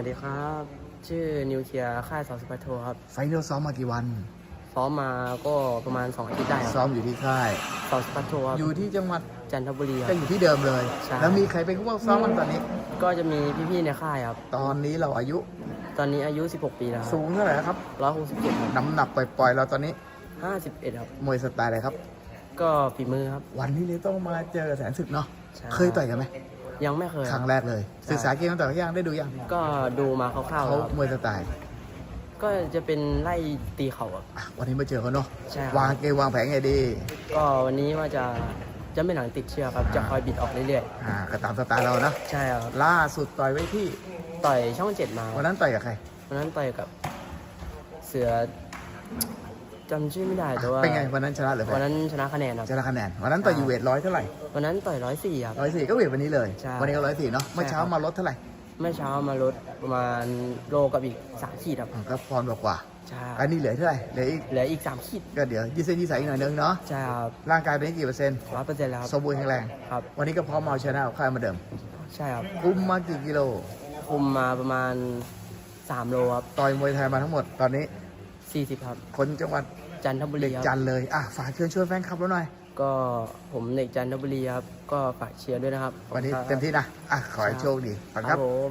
สวัสดีครับ ชื่อนิวเคลียร์ค่ายสอสปาโทครับ ไฟล์เราซ้อมมากี่วัน ซ้อมมาก็ประมาณ2อาทิตย์ได้คซ้อรับมอยู่ที่ค่าย สอสปาโทครับอยู่ที่จังหวัดจันทบุรีคก็รับ อยู่ที่เดิมเลย ใช่ แล้วมีใครเป็นผู้ซ้อมมันตอนนี้ ก็จะมีพี่ๆในค่ายครับ ตอนนี้เราอายุตอนนี้อายุ 16 ปีแล้วสูงเท่าไหร่ครับ167ครับน้ำหนักปล่อยๆ เราตอนนี้51ครับ มวยสไตล์อะไรครับ ก็ฝีมือครับ วันนี้เลยต้องมาเจอแสนศึกเนาะ ใช่ เคยต่อยกันไหม ยังไม่เคย ครั้งแรกเลย ศึกษาเกมต่อยยังได้ดูยังก็ดูมาคร่าวๆเขาครับมวยสไตล์ก็จะเป็นไล่ตีเข่าครับอะวันนี้มาเจอเขาเนาะใช่ครับวางเกมวางแผนไงดี ก็วันนี้ว่าจะจะไม่หลังติดเชือกครับ จะคอยบิดออกเรื่อยอ่าก็ตามสไตล์เรานะๆใช่ครับล่าสุดต่อยไว้ที่ต่อยช่องเจ็ดมาวันนั้นต่อยกับใครวันนั้นต่อยกับเสือ จำชื่อไม่ได้แต่ว่าเป็นไงวันนั้นชนะหรือวันแพ้นั้นชนะคะแนนครับชนะคะแนนวันนั้นต่อยอยู่เวทร้อยเท่าไหร่วันนั้นต่อยร้อยสี่ครับร้อยสี่ก็เวทวันนี้เลยใช่วันนี้ก็ร้อยสี่เนาะเมื่อเช้าใช่ครับมาลดเท่าไหร่เมื่อเช้ามาลดประมาณโลกับอีกสามขีดครับอะก็พรกว่าใช่อันนี้เหลือเท่าไหร่เหลืออีกเหลืออีกสามขีดก็เดี๋ยวยืดเส้นยืดสายอีกหน่อยนึงเนาะใช่ครับร่างกายเป็นกี่เปอร์เซ็นต์ร้อยเปอร์เซ็นต์แล้วครับสมบูรณ์แข็งแรงครับวันนี้ก็พร้อมเอาชนะเอาค่ายมาเดิม ใช่ครับคุมมากี่กิโลคุมมาประมาณสามโลครับต่อยมวยไทยมาทั้งหมดตอนนี้ สี่สิบครับ คนจังหวัดจันทบุรีครับจันทร์เลยอะฝากเชิญชวนแฟนคลับเราหน่อย ก็ผมเด็กจันทบุรีครับ ก็ฝากเชียร์ด้วยนะครับวันนี้ขอบคุณครับ เต็มที่นะอะขอให้โชคดีขอบคุณคครัรับ บผม